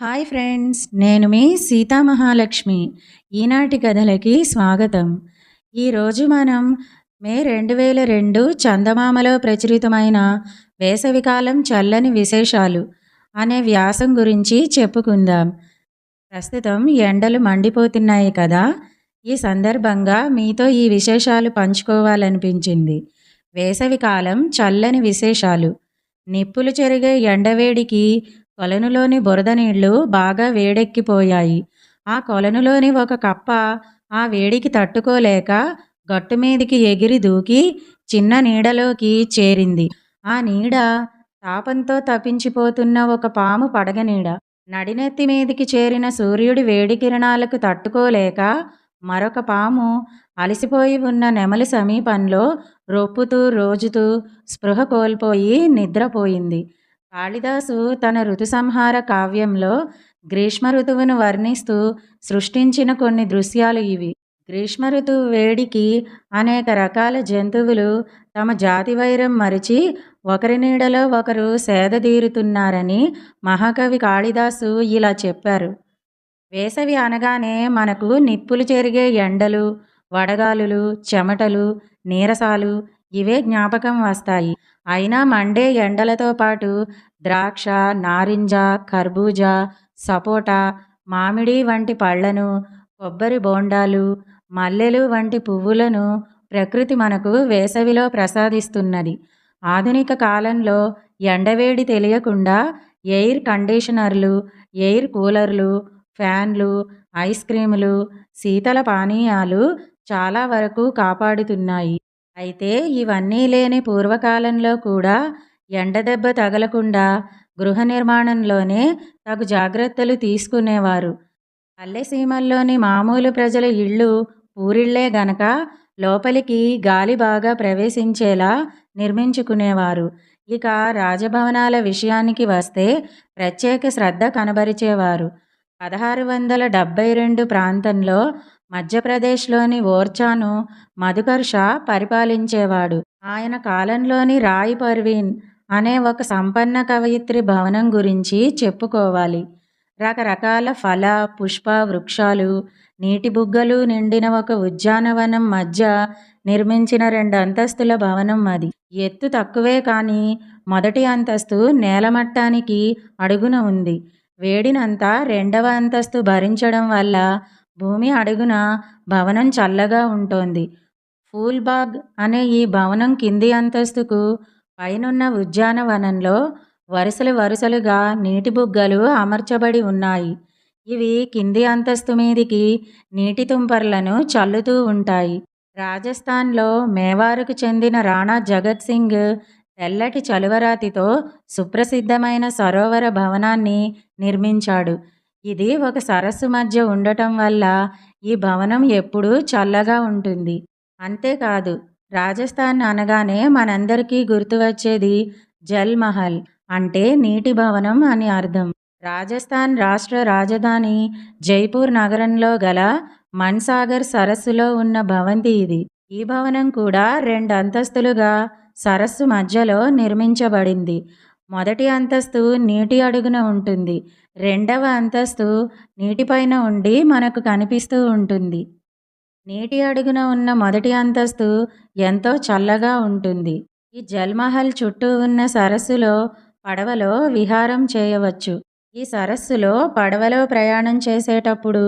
Hi friends నేను మీ సీతామహాలక్ష్మి ఈనాటి కథలకి స్వాగతం. ఈరోజు మనం మే రెండు వేల రెండు చందమామలో ప్రచురితమైన వేసవికాలం చల్లని విశేషాలు అనే వ్యాసం గురించి చెప్పుకుందాం. ప్రస్తుతం ఎండలు మండిపోతున్నాయి కదా ఈ సందర్భంగా మీతో ఈ విశేషాలు పంచుకోవాలనిపించింది. వేసవికాలం చల్లని విశేషాలు. నిప్పులు చెరిగే ఎండవేడికి కొలనులోని బురద నీళ్ళు బాగా వేడెక్కిపోయాయి. ఆ కొలనులోని ఒక కప్ప ఆ వేడికి తట్టుకోలేక గట్టు మీదికి ఎగిరి దూకి చిన్న నీడలోకి చేరింది. ఆ నీడ తాపంతో తప్పించిపోతున్న ఒక పాము పడగ నీడ. నడినెత్తి మీదికి చేరిన సూర్యుడి వేడి కిరణాలకు తట్టుకోలేక మరొక పాము అలసిపోయి ఉన్న నెమలి సమీపంలో రొప్పుతూ రోజుతూ స్పృహ కోల్పోయి నిద్రపోయింది. కాళిదాసు తన ఋతుసంహార కావ్యంలో గ్రీష్మ ఋతువును వర్ణిస్తూ సృష్టించిన కొన్ని దృశ్యాలు ఇవి. గ్రీష్మ ఋతువు వేడికి అనేక రకాల జంతువులు తమ జాతి వైరం మరిచి ఒకరి నీడలో ఒకరు సేదదీరుతున్నారని మహాకవి కాళిదాసు ఇలా చెప్పారు. వేసవి అనగానే మనకు నిప్పులు చెరిగే ఎండలు వడగాలులు చెమటలు నీరసాలు ఇవే జ్ఞాపకం వస్తాయి. అయినా మండే ఎండలతో పాటు ద్రాక్ష నారింజ కర్బూజా సపోటా మామిడి వంటి పళ్ళను కొబ్బరి బోండాలు మల్లెలు వంటి పువ్వులను ప్రకృతి మనకు వేసవిలో ప్రసాదిస్తున్నది. ఆధునిక కాలంలో ఎండవేడి తెలియకుండా ఎయిర్ కండిషనర్లు ఎయిర్ కూలర్లు ఫ్యాన్లు ఐస్ క్రీములు శీతల పానీయాలు చాలా వరకు కాపాడుతున్నాయి. అయితే ఇవన్నీ లేని పూర్వకాలంలో కూడా ఎండదెబ్బ తగలకుండా గృహ నిర్మాణంలోనే తగు జాగ్రత్తలు తీసుకునేవారు. పల్లెసీమల్లోని మామూలు ప్రజల ఇళ్ళు పూరిళ్ళే గనక లోపలికి గాలి బాగా ప్రవేశించేలా నిర్మించుకునేవారు. ఇక రాజభవనాల విషయానికి వస్తే ప్రత్యేక శ్రద్ధ కనబరిచేవారు. పదహారు వందల డెబ్భై రెండు ప్రాంతంలో మధ్యప్రదేశ్లోని ఓర్చాను మధుకర్ షా పరిపాలించేవాడు. ఆయన కాలంలోని రాయ్ పర్వీన్ అనే ఒక సంపన్న కవయిత్రి భవనం గురించి చెప్పుకోవాలి. రకరకాల ఫల పుష్ప వృక్షాలు నీటి బుగ్గలు నిండిన ఒక ఉద్యానవనం మధ్య నిర్మించిన రెండు అంతస్తుల భవనం అది. ఎత్తు తక్కువే కానీ మొదటి అంతస్తు నేలమట్టానికి అడుగున ఉంది. వేడినంతా రెండవ అంతస్తు భరించడం వల్ల భూమి అడుగున భవనం చల్లగా ఉంటోంది. ఫూల్బాగ్ అనే ఈ భవనం కింది అంతస్తుకు పైనున్న ఉద్యానవనంలో వరుసలు వరుసలుగా నీటి బుగ్గలు అమర్చబడి ఉన్నాయి. ఇవి కింది అంతస్తు మీదికి నీటి తుంపర్లను చల్లుతూ ఉంటాయి. రాజస్థాన్లో మేవారుకు చెందిన రాణా జగత్ సింగ్ తెల్లటి చలువరాతితో సుప్రసిద్ధమైన సరోవర భవనాన్ని నిర్మించాడు. ఇది ఒక సరస్సు మధ్య ఉండటం వల్ల ఈ భవనం ఎప్పుడూ చల్లగా ఉంటుంది. అంతేకాదు రాజస్థాన్ అనగానే మనందరికీ గుర్తు వచ్చేది జల్ మహల్ అంటే నీటి భవనం అని అర్థం. రాజస్థాన్ రాష్ట్ర రాజధాని జైపూర్ నగరంలో గల మన్సాగర్ సరస్సులో ఉన్న భవంతి ఇది. ఈ భవనం కూడా రెండు అంతస్తులుగా సరస్సు మధ్యలో నిర్మించబడింది. మొదటి అంతస్తు నీటి అడుగున ఉంటుంది. రెండవ అంతస్తు నీటిపైన ఉండి మనకు కనిపిస్తూ ఉంటుంది. నీటి అడుగున ఉన్న మొదటి అంతస్తు ఎంతో చల్లగా ఉంటుంది. ఈ జల్మహల్ చుట్టూ ఉన్న సరస్సులో పడవలో విహారం చేయవచ్చు. ఈ సరస్సులో పడవలో ప్రయాణం చేసేటప్పుడు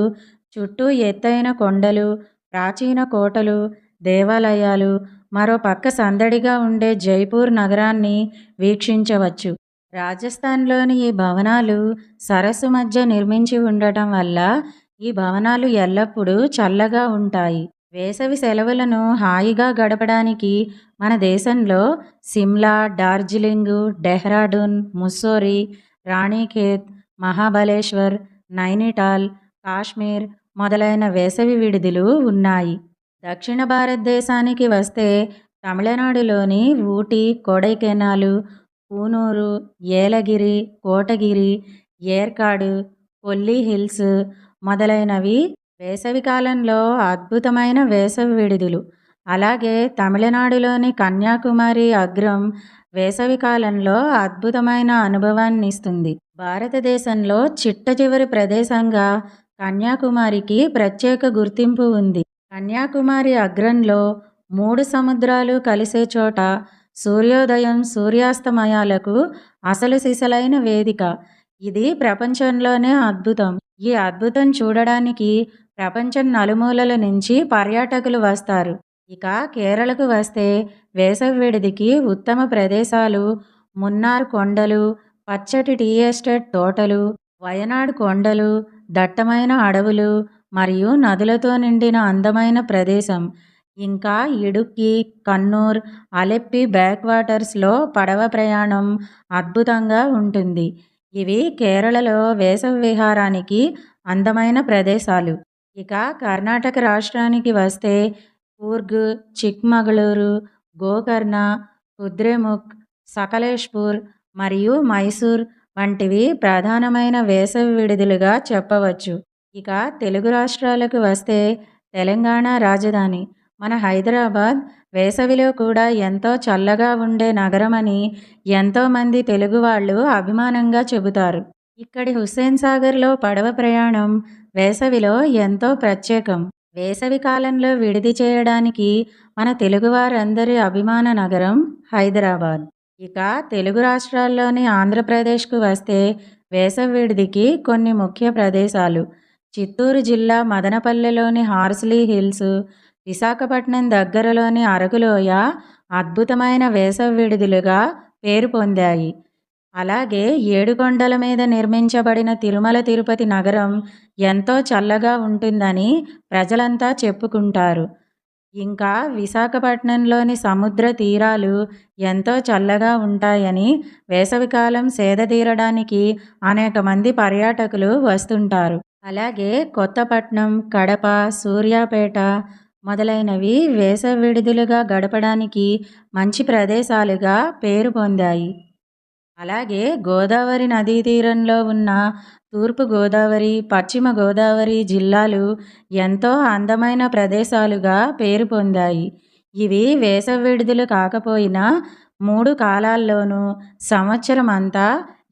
చుట్టూ ఎత్తైన కొండలు ప్రాచీన కోటలు దేవాలయాలు మరో పక్క సందడిగా ఉండే జైపూర్ నగరాన్ని వీక్షించవచ్చు. రాజస్థాన్లోని ఈ భవనాలు సరస్సు మధ్య నిర్మించి ఉండటం వల్ల ఈ భవనాలు ఎల్లప్పుడూ చల్లగా ఉంటాయి. వేసవి సెలవులను హాయిగా గడపడానికి మన దేశంలో సిమ్లా డార్జిలింగ్ డెహ్రాడూన్ ముస్సోరి రాణిఖేత్ మహాబలేశ్వర్ నైనిటాల్ కాశ్మీర్ మొదలైన వేసవి విడిదిలు ఉన్నాయి. దక్షిణ భారతదేశానికి వస్తే తమిళనాడులోని ఊటీ కొడైకెనాలు కూనూరు ఏలగిరి కోటగిరి ఏర్కాడు కొల్లి హిల్స్ మొదలైనవి వేసవికాలంలో అద్భుతమైన వేసవి విడుదలు. అలాగే తమిళనాడులోని కన్యాకుమారి అగ్రం వేసవికాలంలో అద్భుతమైన అనుభవాన్ని ఇస్తుంది. భారతదేశంలో చిట్ట చివరి ప్రదేశంగా కన్యాకుమారికి ప్రత్యేక గుర్తింపు ఉంది. కన్యాకుమారి అగ్రంలో మూడు సముద్రాలు కలిసే చోట సూర్యోదయం సూర్యాస్తమయాలకు అసలు సిసలైన వేదిక. ఇది ప్రపంచంలోనే అద్భుతం. ఈ అద్భుతం చూడడానికి ప్రపంచం నలుమూలల నుంచి పర్యాటకులు వస్తారు. ఇక కేరళకు వస్తే వేసవి విడిదికి ఉత్తమ ప్రదేశాలు మున్నార్ కొండలు పచ్చటి టీ ఎస్టేట్ తోటలు వయనాడ్ కొండలు దట్టమైన అడవులు మరియు నదులతో నిండిన అందమైన ప్రదేశం. ఇంకా ఇడుక్కి కన్నూర్ అలెప్పి బ్యాక్ వాటర్స్లో పడవ ప్రయాణం అద్భుతంగా ఉంటుంది. ఇవి కేరళలో వేసవి విహారానికి అందమైన ప్రదేశాలు. ఇక కర్ణాటక రాష్ట్రానికి వస్తే కూర్గ్ చిక్మగళూరు గోకర్ణ కుద్రేముఖ్ సకలేష్పూర్ మరియు మైసూర్ వంటివి ప్రధానమైన వేసవి విడుదలుగా చెప్పవచ్చు. ఇక తెలుగు రాష్ట్రాలకు వస్తే తెలంగాణ రాజధాని. మన హైదరాబాద్ వేసవిలో కూడా ఎంతో చల్లగా ఉండే నగరమని ఎంతోమంది తెలుగు వాళ్ళు అభిమానంగా చెబుతారు. ఇక్కడి హుస్సేన్ సాగర్లో పడవ ప్రయాణం వేసవిలో ఎంతో ప్రత్యేకం. వేసవి కాలంలో విడిది చేయడానికి మన తెలుగువారందరి అభిమాన నగరం హైదరాబాద్. ఇక తెలుగు రాష్ట్రాల్లోని ఆంధ్రప్రదేశ్కు వస్తే వేసవి విడిదికి కొన్ని ముఖ్య ప్రదేశాలు. చిత్తూరు జిల్లా మదనపల్లెలోని హార్స్లీ హిల్స్ విశాఖపట్నం దగ్గరలోని అరకులోయ అద్భుతమైన వేసవి విడుదలుగా పేరు పొందాయి. అలాగే ఏడుకొండల మీద నిర్మించబడిన తిరుమల తిరుపతి నగరం ఎంతో చల్లగా ఉంటుందని ప్రజలంతా చెప్పుకుంటారు. ఇంకా విశాఖపట్నంలోని సముద్ర తీరాలు ఎంతో చల్లగా ఉంటాయని వేసవికాలం సేద తీరడానికి అనేక మంది పర్యాటకులు వస్తుంటారు. అలాగే కొత్తపట్నం కడప సూర్యాపేట మొదలైనవి వేసవి విడుదలుగా గడపడానికి మంచి ప్రదేశాలుగా పేరు పొందాయి. అలాగే గోదావరి నదీ తీరంలో ఉన్న తూర్పు గోదావరి పశ్చిమ గోదావరి జిల్లాలు ఎంతో అందమైన ప్రదేశాలుగా పేరు పొందాయి. ఇవి వేసవి విడుదలు కాకపోయినా మూడు కాలాల్లోనూ సంవత్సరం అంతా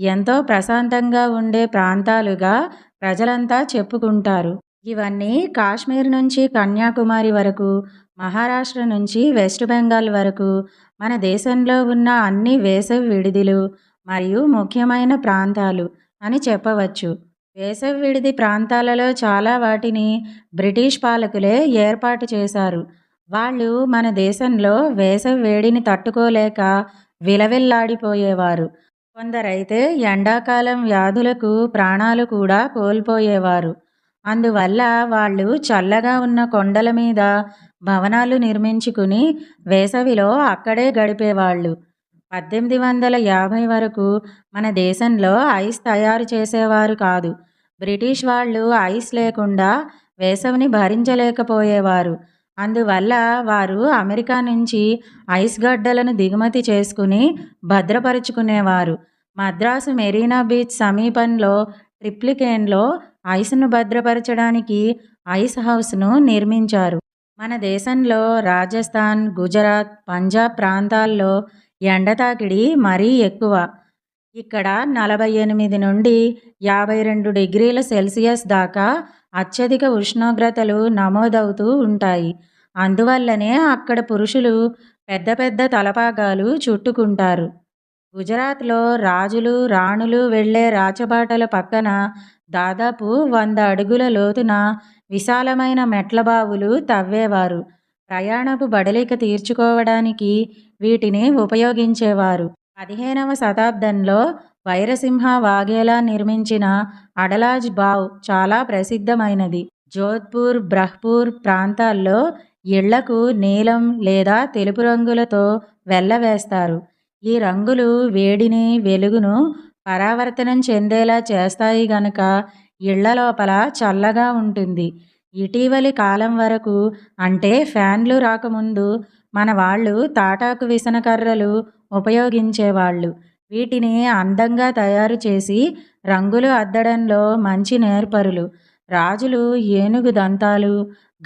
ఎంతో ప్రశాంతంగా ఉండే ప్రాంతాలుగా ప్రజలంతా చెప్పుకుంటారు. ఇవన్నీ కాశ్మీర్ నుంచి కన్యాకుమారి వరకు మహారాష్ట్ర నుంచి వెస్ట్ బెంగాల్ వరకు మన దేశంలో ఉన్న అన్ని వేసవి విడిదిలు మరియు ముఖ్యమైన ప్రాంతాలు అని చెప్పవచ్చు. వేసవి విడిది ప్రాంతాలలో చాలా వాటిని బ్రిటిష్ పాలకులే ఏర్పాటు చేశారు. వాళ్ళు మన దేశంలో వేసవి వేడిని తట్టుకోలేక విలవిల్లాడిపోయేవారు. కొందరైతే ఎండాకాలం వ్యాధులకు ప్రాణాలు కూడా కోల్పోయేవారు. అందువల్ల వాళ్ళు చల్లగా ఉన్న కొండల మీద భవనాలు నిర్మించుకుని వేసవిలో అక్కడే గడిపేవాళ్ళు. పద్దెనిమిది వందల యాభై వరకు మన దేశంలో ఐస్ తయారు చేసేవారు కాదు. బ్రిటిష్ వాళ్ళు ఐస్ లేకుండా వేసవిని భరించలేకపోయేవారు. అందువల్ల వారు అమెరికా నుంచి ఐస్ గడ్డలను దిగుమతి చేసుకుని భద్రపరుచుకునేవారు. మద్రాసు మెరీనా బీచ్ సమీపంలో ట్రిప్లికేన్లో ఐస్ను భద్రపరచడానికి ఐస్ హౌస్ను నిర్మించారు. మన దేశంలో రాజస్థాన్ గుజరాత్ పంజాబ్ ప్రాంతాల్లో ఎండ తాకిడి మరీ ఎక్కువ. ఇక్కడ నలభై ఎనిమిది నుండి యాభై రెండు డిగ్రీల సెల్సియస్ దాకా అత్యధిక ఉష్ణోగ్రతలు నమోదవుతూ ఉంటాయి. అందువల్లనే అక్కడ పురుషులు పెద్ద పెద్ద తలపాగాలు చుట్టుకుంటారు. గుజరాత్లో రాజులు రాణులు వెళ్ళే రాచబాటల పక్కన దాదాపు వంద అడుగుల లోతున విశాలమైన మెట్ల బావులు తవ్వేవారు. ప్రయాణపు బడలిక తీర్చుకోవడానికి వీటిని ఉపయోగించేవారు. పదిహేనవ శతాబ్దంలో వైరసింహ వాఘేలా నిర్మించిన అడలాజ్ బావ్ చాలా ప్రసిద్ధమైనది. జోధ్పూర్ బ్రహ్పూర్ ప్రాంతాల్లో ఇళ్ళకు నీలం లేదా తెలుపు రంగులతో వెళ్ళవేస్తారు ఈ రంగులు వేడిని వెలుగును పరావర్తనం చెందేలా చేస్తాయి గనక ఇళ్ళ లోపల చల్లగా ఉంటుంది. ఇటీవలి కాలం వరకు అంటే ఫ్యాన్లు రాకముందు మన వాళ్ళు తాటాకు విసనకర్రలు ఉపయోగించేవాళ్ళు. వీటిని అందంగా తయారు చేసి రంగులు అద్దడంలో మంచి నేర్పరులు. రాజులు ఏనుగు దంతాలు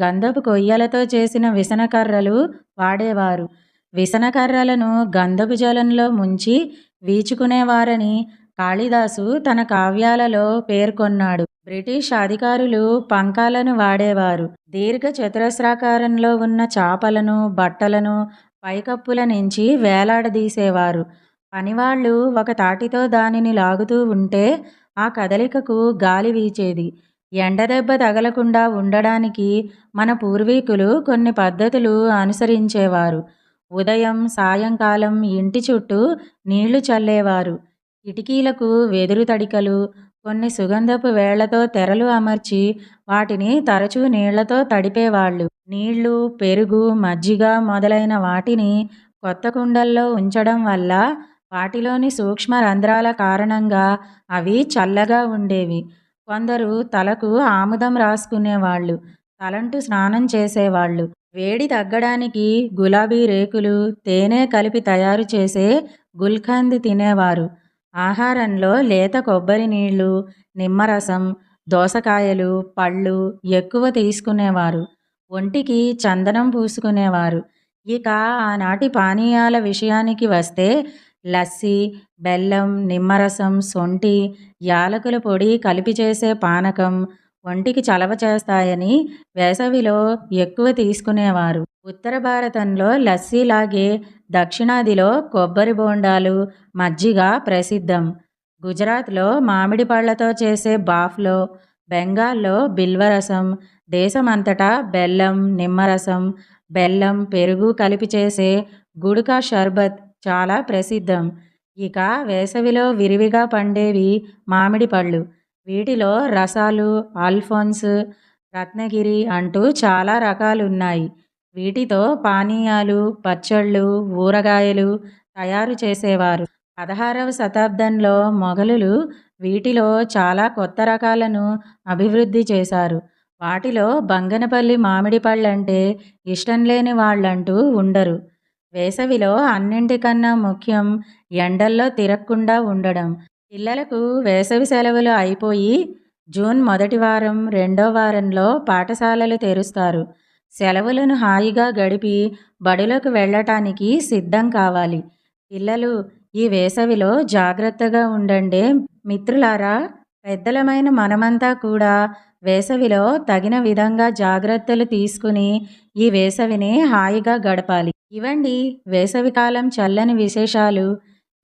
గంధపు కొయ్యలతో చేసిన విసనకర్రలు వాడేవారు. విసనకర్రలను గంధపు జలంలో ముంచి వీచుకునేవారని కాళిదాసు తన కావ్యాలలో పేర్కొన్నాడు. బ్రిటిష్ అధికారులు పంకాలను వాడేవారు. దీర్ఘ చతురస్రాకారంలో ఉన్న చాపలను బట్టలను పైకప్పుల నుంచి వేలాడదీసేవారు. పనివాళ్ళు ఒక తాటితో దానిని లాగుతూ ఉంటే ఆ కదలికకు గాలి వీచేది. ఎండదెబ్బ తగలకుండా ఉండడానికి మన పూర్వీకులు కొన్ని పద్ధతులు అనుసరించేవారు. ఉదయం సాయంకాలం ఇంటి చుట్టూ నీళ్ళు చల్లేవారు. కిటికీలకు వెదురు తడికలు కొన్ని సుగంధపు వేళ్ళతో తెరలు అమర్చి వాటిని తరచూ నీళ్ళతో తడిపేవాళ్ళు. నీళ్ళు పెరుగు మజ్జిగ మొదలైన వాటిని కొత్త కుండల్లో ఉంచడం వల్ల వాటిలోని సూక్ష్మ రంధ్రాల కారణంగా అవి చల్లగా ఉండేవి. కొందరు తలకు ఆముదం రాసుకునేవాళ్ళు తలంటు స్నానం చేసేవాళ్ళు. వేడి తగ్గడానికి గులాబీ రేకులు తేనె కలిపి తయారు చేసే గుల్కంద్ తినేవారు. ఆహారంలో లేత కొబ్బరి నీళ్ళు నిమ్మరసం దోసకాయలు పళ్ళు ఎక్కువ తీసుకునేవారు. ఒంటికి చందనం పూసుకునేవారు. ఇక ఆనాటి పానీయాల విషయానికి వస్తే లస్సి బెల్లం నిమ్మరసం సొంటి యాలకుల పొడి కలిపి చేసే పానకం ఒంటికి చలవ చేస్తాయని వేసవిలో ఎక్కువ తీసుకునేవారు. ఉత్తర భారతంలో లస్సీలాగే దక్షిణాదిలో కొబ్బరి బోండాలు మజ్జిగ ప్రసిద్ధం. గుజరాత్లో మామిడి పళ్ళతో చేసే బాఫ్లో బెంగాల్లో బిల్వరసం దేశమంతటా బెల్లం నిమ్మరసం బెల్లం పెరుగు కలిపి చేసే గుడుకా షర్బత్ చాలా ప్రసిద్ధం. ఇక వేసవిలో విరివిగా పండేవి మామిడి పళ్ళు. వీటిలో రసాలు ఆల్ఫోన్స్ రత్నగిరి అంటూ చాలా రకాలు ఉన్నాయి వీటితో పానీయాలు పచ్చళ్ళు ఊరగాయలు తయారు చేసేవారు. పదహారవ శతాబ్దంలో మొఘలులు వీటిలో చాలా కొత్త రకాలను అభివృద్ధి చేశారు. వాటిలో బంగనపల్లి మామిడి పళ్ళంటే ఇష్టం లేని వాళ్ళంటూ ఉండరు. వేసవిలో అన్నింటికన్నా ముఖ్యం ఎండల్లో తిరగకుండా ఉండడం. పిల్లలకు వేసవి సెలవులు అయిపోయి జూన్ మొదటి వారం రెండో వారంలో పాఠశాలలు తెరుస్తారు. సెలవులను హాయిగా గడిపి బడిలోకి వెళ్ళటానికి సిద్ధం కావాలి. పిల్లలు ఈ వేసవిలో జాగ్రత్తగా ఉండండి మిత్రులారా పెద్దలమైన మనమంతా కూడా వేసవిలో తగిన విధంగా జాగ్రత్తలు తీసుకుని ఈ వేసవిని హాయిగా గడపాలి. ఇవండి వేసవికాలం చల్లని విశేషాలు.